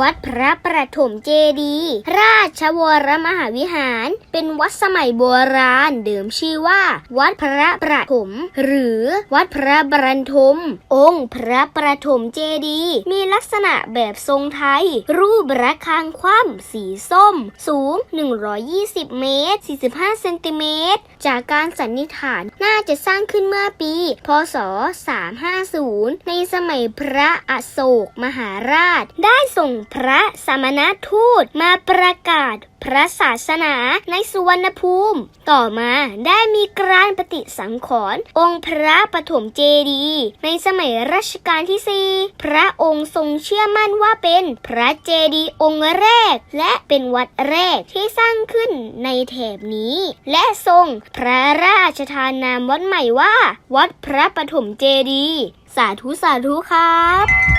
วัดพระประถมเจดีย์ราชวรมหาวิหาร เป็นวัดสมัยโบราณเดิมชื่อว่า วัดพระประถม หรือวัดพระบรรทม องค์พระประถมเจดีย์มีลักษณะแบบทรงไทย รูประฆังคว่ำสีส้ม สูง 120 เมตร 45 เซนติเมตร จากการสันนิษฐานน่าจะสร้างขึ้นเมื่อปี พศ 350 ในสมัยพระอโศกมหาราช ได้ส่งพระสมณทูตมาประกาศพระศาสนาในสุวรรณภูมิ ต่อมาได้มีการปฏิสังขรณ์องค์พระปฐมเจดีย์ในสมัยรัชกาลที่ 4 พระองค์ทรงเชื่อมั่นว่าเป็นพระเจดีย์องค์แรก และเป็นวัดแรกที่สร้างขึ้นในแถบนี้ และทรงพระราชทานนามวัดใหม่ว่า วัดพระปฐมเจดีย์สาธุสาธุครับ